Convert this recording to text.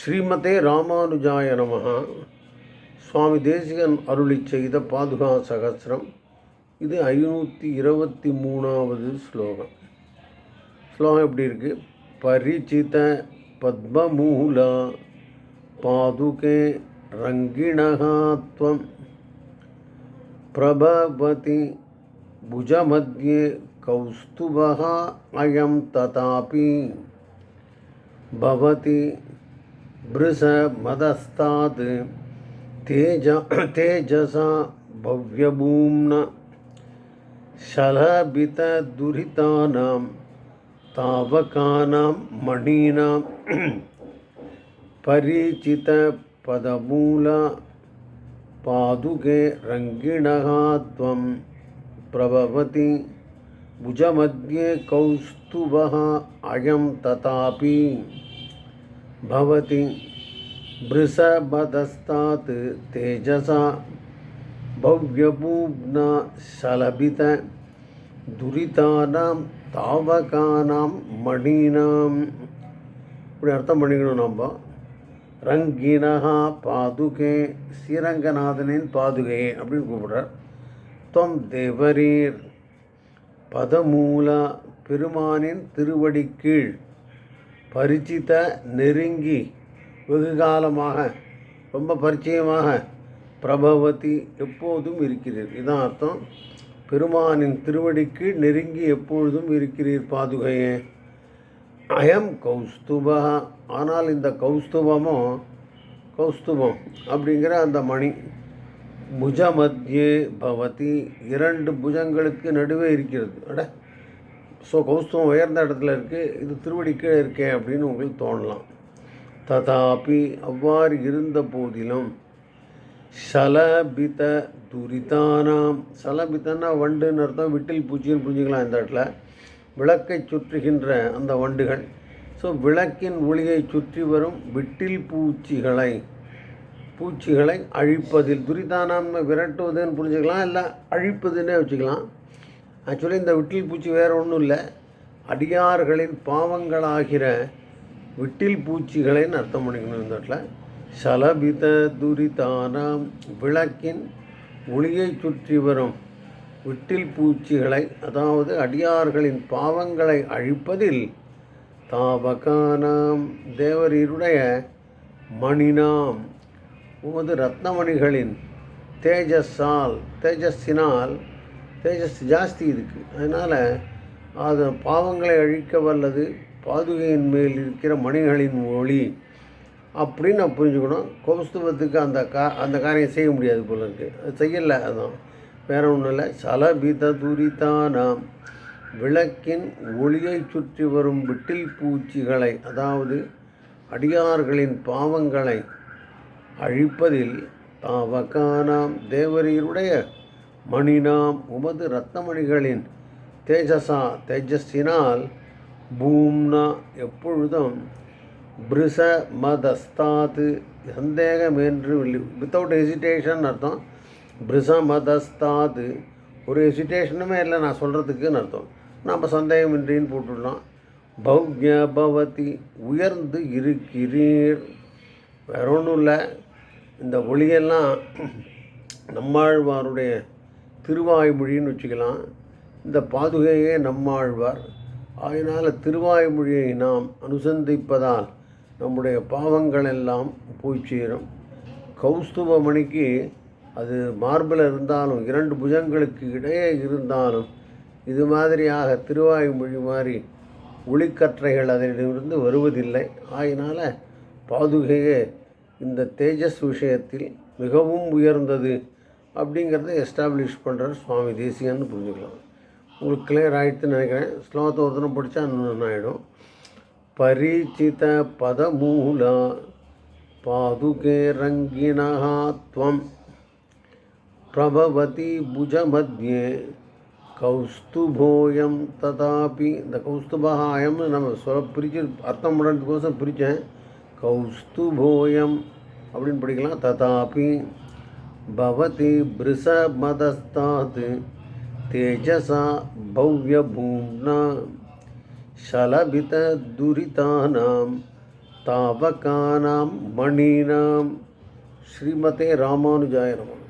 ஸ்ரீமதே ராமானுஜாய நமகா சுவாமி தேசிகன் அருளி செய்த பாதுகா சகசிரம். இது ஐநூற்றி இருபத்தி மூணாவது ஸ்லோகம். ஸ்லோகம் எப்படி இருக்குது பரிச்சித பத்மமூலா பாதுகே ரங்கிணகாத்வம் பிரபவதி புஜமத்யே கௌஸ்துபகா அயம் ததாபி. பவதி भृशमदस्तात् तेज तेजसा भव्यभूम्ना शलभितदुरितानां तावकानां मणीनां परिचितपदमूला पादुके रङ्गिणः त्वं प्रभवति। भुजमध्ये कौस्तुभः अयं तथापि भवति वृषभदस्तात् तेजसा भव्यभूम्ना शलभित துரிதானாம் தாவகானாம் மணீனாம் இப்படி அர்த்தம் பண்ணிக்கணும் நம்ம ரங்கினஹா பாதுகே ஸ்ரீரங்கநாதனின் பாதுகை அப்படின்னு கூப்பிடுறார் தொம் தேவரீர் பதமூலா பெருமானின் திருவடி கீழ் பரிச்சித நெருங்கி வெகு காலமாக ரொம்ப பரிச்சயமாக பிரபவதி எப்போதும் இருக்கிறீர். இதான் அர்த்தம். பெருமானின் திருவடிக்கு நெருங்கி எப்பொழுதும் இருக்கிறீர் பாதுகையே. அயம் கௌஸ்துபா. ஆனால் இந்த கௌஸ்துபமும் கௌஸ்துபம் அப்படிங்கிற அந்த மணி புஜமத்தியே பவதி இரண்டு புஜங்களுக்கு நடுவே இருக்கிறது. அட ஸோ கௌஸ்தவம் உயர்ந்த இடத்துல இருக்குது இது திருவடி கீழே இருக்கே அப்படின்னு உங்களுக்கு தோணலாம். ததாபி அவ்வாறு இருந்த போதிலும் சலபித துரிதானாம். சலபித்தன்னா வண்டுன்னு அர்த்தம். விட்டில் பூச்சின்னு புரிஞ்சுக்கலாம் இந்த இடத்துல. விளக்கை சுற்றுகின்ற அந்த வண்டுகள். ஸோ விளக்கின் ஒளியை சுற்றி வரும் விட்டில் பூச்சிகளை பூச்சிகளை அழிப்பதில். துரிதானாம்னு விரட்டுவதுன்னு புரிஞ்சுக்கலாம். இல்லை அழிப்பதுன்னே வச்சுக்கலாம். ஆக்சுவலி இந்த விட்டில் பூச்சி வேறு ஒன்றும் இல்லை. அடியார்களின் பாவங்களாகிற விட்டில் பூச்சிகளைன்னு அர்த்தம் பண்ணிக்கணும் இந்த இடத்துல. சலபித துரிதானாம் விளக்கின் ஒளியை சுற்றி வரும் விட்டில் பூச்சிகளை அதாவது அடியார்களின் பாவங்களை அழிப்பதில் தாபகானாம் தேவரீருடைய மணினாம். உமது ரத்னமணிகளின் தேஜஸால் தேஜஸினால் தேஜஸ் ஜாஸ்தி இருக்குது அதனால் அது பாவங்களை அழிக்க வல்லது பாதுகையின் மேல் இருக்கிற மணிகளின் ஒளி அப்படின்னு நான் புரிஞ்சுக்கணும். கௌஸ்துவத்துக்கு அந்த கா அந்த காரியம் செய்ய முடியாது போல இருக்குது அது செய்யலை அதான். வேற ஒன்றும் இல்லை. சலபித துரிதானாம். விளக்கின் ஒளியை சுற்றி வரும் விட்டில் பூச்சிகளை அதாவது அடியார்களின் பாவங்களை அழிப்பதில் தாவகானாம் தேவரீருடைய மணினாம் உமது ரத்னமணிகளின் தேஜஸா தேஜஸினால் பூம்னா எப்பொழுதும் பிருச மதஸ்தாத்து சந்தேகமென்று வித்தவுட் ஹெசிடேஷன் அர்த்தம். பிரிச மதஸ்தாது ஒரு ஹெசிடேஷனுமே இல்லை நான் சொல்கிறதுக்குன்னு அர்த்தம். நாம் சந்தேகமின்றின்னு போட்டுடலாம். பௌக்ய பவதி உயர்ந்து இருக்கிறீர். வேற ஒன்றும் இல்லை. இந்த ஒளியெல்லாம் நம்மாழ்வாருடைய திருவாய்மொழின்னு வச்சுக்கலாம். இந்த பாதுகையே நம்மாழ்வார். அதனால் திருவாய்மொழியை நாம் அனுசந்திப்பதால் நம்முடைய பாவங்கள் எல்லாம் போய் சேரும் கௌஸ்துப மணிக்கு அது மார்பில் இருந்தாலும் இரண்டு புஜங்களுக்கு இடையே இருந்தாலும் இது மாதிரியாக திருவாய்மொழி மாதிரி ஒளிக்கற்றைகள் அதனிடமிருந்து வருவதில்லை. ஆயினால் பாதுகையே இந்த தேஜஸ் விஷயத்தில் மிகவும் உயர்ந்தது. அப்படிங்கிறத எஸ்டாப்ளிஷ் பண்ணுறார் சுவாமி தேசியன்னு புரிஞ்சுக்கலாம். உங்களுக்கு கிளியர் ஆகிடுதுன்னு நினைக்கிறேன். ஸ்லோகத்தை ஒரு தினம் படித்தா இன்னும் ஆகிடும் பரிச்சித பதமூலா பாதுகே ரங்கிணா துவம். பிரபவதி புஜமத்தியே கௌஸ்துபோயம் ததாபி. இந்த கௌஸ்துபாயம்னு நம்ம சொல்ல பிரித்து அர்த்தம் பண்ணுறதுக்கோசம் பிரித்தேன் கௌஸ்துபோயம் அப்படின்னு படிக்கலாம். ததாபி. भवति वृषमदस्तात् तेजसा भव्यभूम्ना शलभितदुरितानां तावकानां मणीनां। श्रीमते रामानुजाय नमः।